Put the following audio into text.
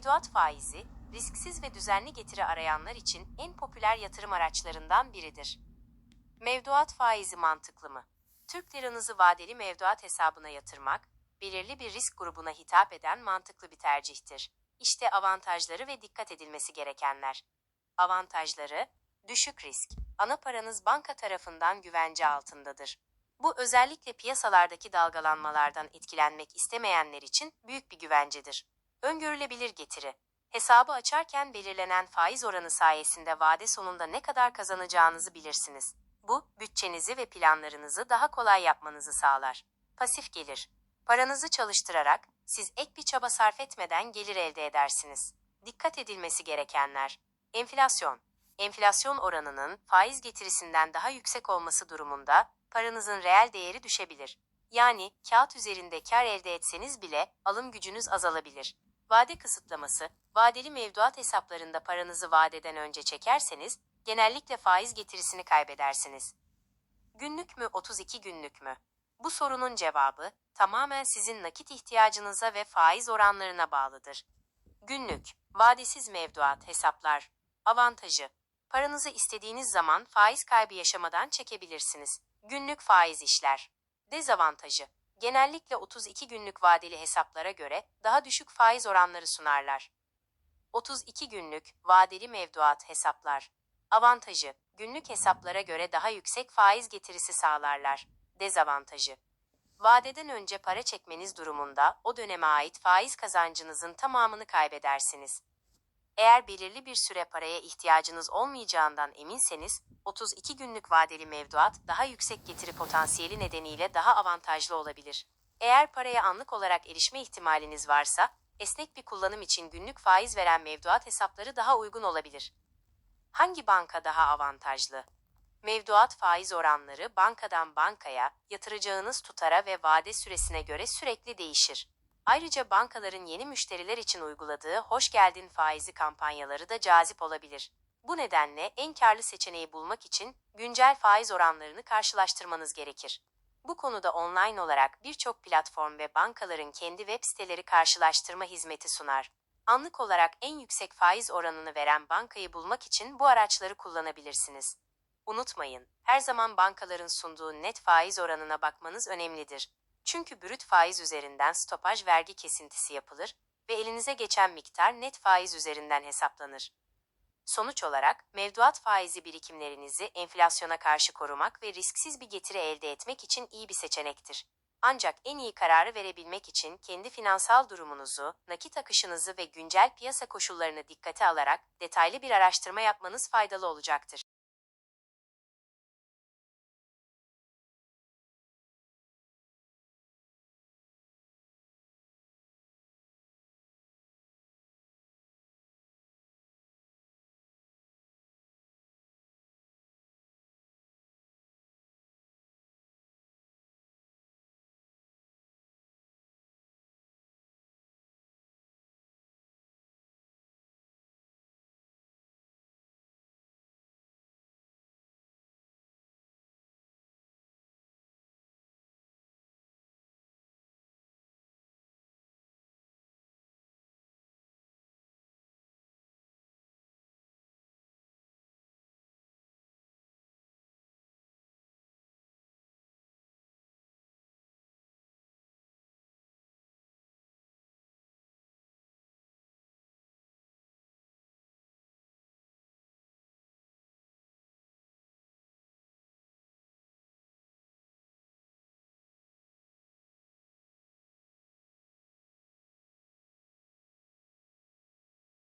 Mevduat faizi, risksiz ve düzenli getiri arayanlar için en popüler yatırım araçlarından biridir. Mevduat faizi mantıklı mı? Türk liranızı vadeli mevduat hesabına yatırmak, belirli bir risk grubuna hitap eden mantıklı bir tercihtir. İşte avantajları ve dikkat edilmesi gerekenler. Avantajları, düşük risk. Ana paranız banka tarafından güvence altındadır. Bu özellikle piyasalardaki dalgalanmalardan etkilenmek istemeyenler için büyük bir güvencedir. Öngörülebilir getiri. Hesabı açarken belirlenen faiz oranı sayesinde vade sonunda ne kadar kazanacağınızı bilirsiniz. Bu, bütçenizi ve planlarınızı daha kolay yapmanızı sağlar. Pasif gelir. Paranızı çalıştırarak siz ek bir çaba sarf etmeden gelir elde edersiniz. Dikkat edilmesi gerekenler. Enflasyon. Enflasyon oranının faiz getirisinden daha yüksek olması durumunda paranızın reel değeri düşebilir. Yani kağıt üzerinde kar elde etseniz bile alım gücünüz azalabilir. Vade kısıtlaması, vadeli mevduat hesaplarında paranızı vadeden önce çekerseniz genellikle faiz getirisini kaybedersiniz. Günlük mü 32 günlük mü? Bu sorunun cevabı tamamen sizin nakit ihtiyacınıza ve faiz oranlarına bağlıdır. Günlük, vadesiz mevduat hesaplar. Avantajı, paranızı istediğiniz zaman faiz kaybı yaşamadan çekebilirsiniz. Günlük faiz işler. Dezavantajı, genellikle 32 günlük vadeli hesaplara göre daha düşük faiz oranları sunarlar. 32 günlük vadeli mevduat hesaplar. Avantajı, günlük hesaplara göre daha yüksek faiz getirisi sağlarlar. Dezavantajı, vadeden önce para çekmeniz durumunda o döneme ait faiz kazancınızın tamamını kaybedersiniz. Eğer belirli bir süre paraya ihtiyacınız olmayacağından eminseniz, 32 günlük vadeli mevduat daha yüksek getiri potansiyeli nedeniyle daha avantajlı olabilir. Eğer paraya anlık olarak erişme ihtimaliniz varsa, esnek bir kullanım için günlük faiz veren mevduat hesapları daha uygun olabilir. Hangi banka daha avantajlı? Mevduat faiz oranları bankadan bankaya, yatıracağınız tutara ve vade süresine göre sürekli değişir. Ayrıca bankaların yeni müşteriler için uyguladığı hoş geldin faizi kampanyaları da cazip olabilir. Bu nedenle en karlı seçeneği bulmak için güncel faiz oranlarını karşılaştırmanız gerekir. Bu konuda online olarak birçok platform ve bankaların kendi web siteleri karşılaştırma hizmeti sunar. Anlık olarak en yüksek faiz oranını veren bankayı bulmak için bu araçları kullanabilirsiniz. Unutmayın, her zaman bankaların sunduğu net faiz oranına bakmanız önemlidir. Çünkü brüt faiz üzerinden stopaj vergi kesintisi yapılır ve elinize geçen miktar net faiz üzerinden hesaplanır. Sonuç olarak mevduat faizi birikimlerinizi enflasyona karşı korumak ve risksiz bir getiri elde etmek için iyi bir seçenektir. Ancak en iyi kararı verebilmek için kendi finansal durumunuzu, nakit akışınızı ve güncel piyasa koşullarını dikkate alarak detaylı bir araştırma yapmanız faydalı olacaktır.